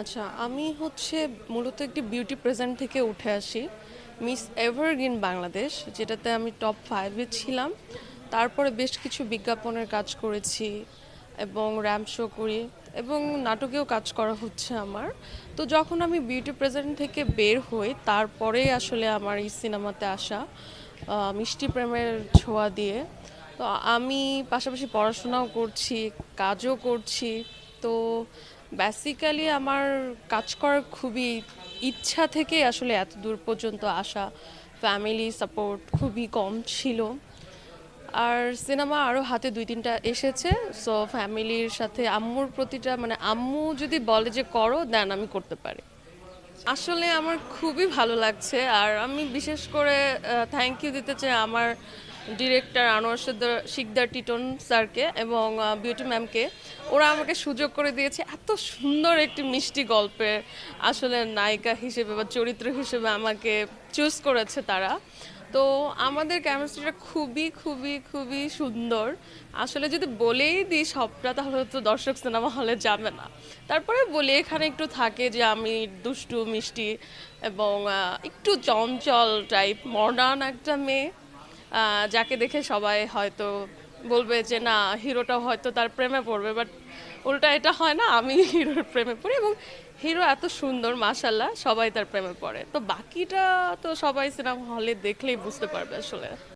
আচ্ছা আমি হচ্ছে মূলত একটি বিউটি প্রেজেন্ট থেকে উঠে আসি মিস এভারগ্রিন বাংলাদেশ যেটাতে আমি টপ ফাইভে ছিলাম। তারপরে বেশ কিছু বিজ্ঞাপনের কাজ করেছি এবং র্যাম্প শো করি এবং নাটকেও কাজ করা হচ্ছে আমার। তো যখন আমি বিউটি প্রেজেন্ট থেকে বের হই, তারপরে আসলে আমার এই সিনেমাতে আসা মিষ্টি প্রেমের ছোঁয়া দিয়ে। তো আমি পাশাপাশি পড়াশোনাও করছি, কাজও করছি। তো বেসিক্যালি আমার কাজ করার খুবই ইচ্ছা থেকে আসলে এত দূর পর্যন্ত আসা ফ্যামিলি সাপোর্ট খুবই কম ছিল। আর সিনেমা আরও হাতে দুই তিনটা এসেছে সো ফ্যামিলির সাথে আম্মুর প্রতিটা মানে আম্মু যদি বলে যে করো দেন আমি করতে পারি। আসলে আমার খুবই ভালো লাগছে, আর আমি বিশেষ করে থ্যাংক ইউ দিতে চাই আমার ডিরেক্টর আনোয়ার শিকদার টিটন স্যারকে এবং বিউটি ম্যামকে। ওরা আমাকে সুযোগ করে দিয়েছে এত সুন্দর একটি মিষ্টি গল্পের আসলে নায়িকা হিসেবে বা চরিত্র হিসেবে আমাকে চুজ করেছে তারা। তো আমাদের কেমিস্ট্রিটা খুবই খুবই খুবই সুন্দর। আসলে যদি বলেই দিই সবটা, তাহলে তো দর্শক সিনেমা হলে যাবে না। তারপরে বলি, এখানে একটু থাকে যে আমি দুষ্টু, মিষ্টি এবং একটু চঞ্চল টাইপ মডার্ন একটা মেয়ে। যাকে দেখে সবাই হয়তো বলবে যে, না হিরোটা হয়তো তার প্রেমে পড়বে। বাট উল্টা এটা হয় না, আমি হিরোর প্রেমে পড়ি এবং হিরো এত সুন্দর মাসাল্লাহ সবাই তার প্রেমে পড়ে। তো বাকিটা তো সবাই সিনেমা হলে দেখলেই বুঝতে পারবে আসলে।